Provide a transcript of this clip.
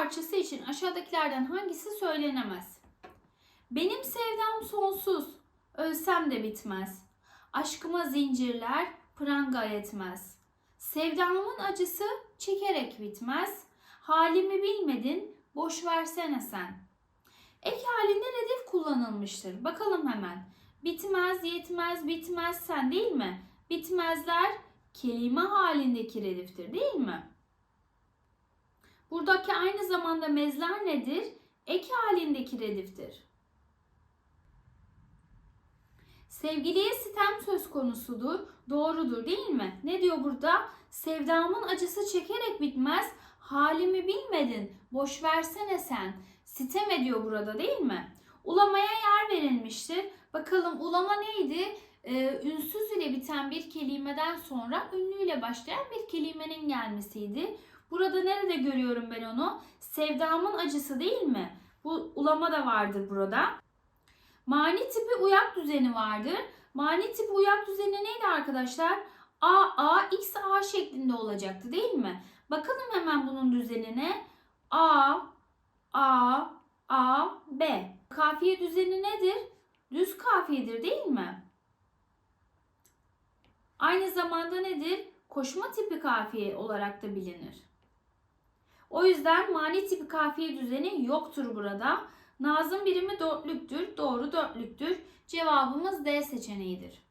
parçası için aşağıdakilerden hangisi söylenemez? Benim sevdam sonsuz, ölsem de bitmez. Aşkıma zincirler pranga etmez. Sevdamın acısı çekerek bitmez. Halimi bilmedin, boş versene sen. Ek halinde redif kullanılmıştır. Bakalım hemen. Bitmez, yetmez, bitmez sen değil mi? Bitmezler kelime halindeki rediftir değil mi? Buradaki aynı zamanda mezler nedir? Ek halindeki rediftir. Sevgiliye sitem söz konusudur. Doğrudur değil mi? Ne diyor burada? Sevdamın acısı çekerek bitmez. Halimi bilmedin. Boş versene sen. Sitem ediyor burada değil mi? Ulamaya yer verilmiştir. Bakalım ulama neydi? Ee, ünsüz ile biten bir kelimeden sonra ünlüyle başlayan bir kelimenin gelmesiydi. Burada nerede görüyorum ben onu? Sevdamın acısı değil mi? Bu ulama da vardır burada. Mani tipi uyak düzeni vardır. Mani tipi uyak düzeni neydi arkadaşlar? A, A, X, A şeklinde olacaktı değil mi? Bakalım hemen bunun düzenine. A, A, A, B. Kafiye düzeni nedir? Düz kafiyedir değil mi? Aynı zamanda nedir? Koşma tipi kafiye olarak da bilinir. O yüzden mani tipi kafiye düzeni yoktur burada. Nazım birimi dörtlüktür. Doğru dörtlüktür. Cevabımız D seçeneğidir.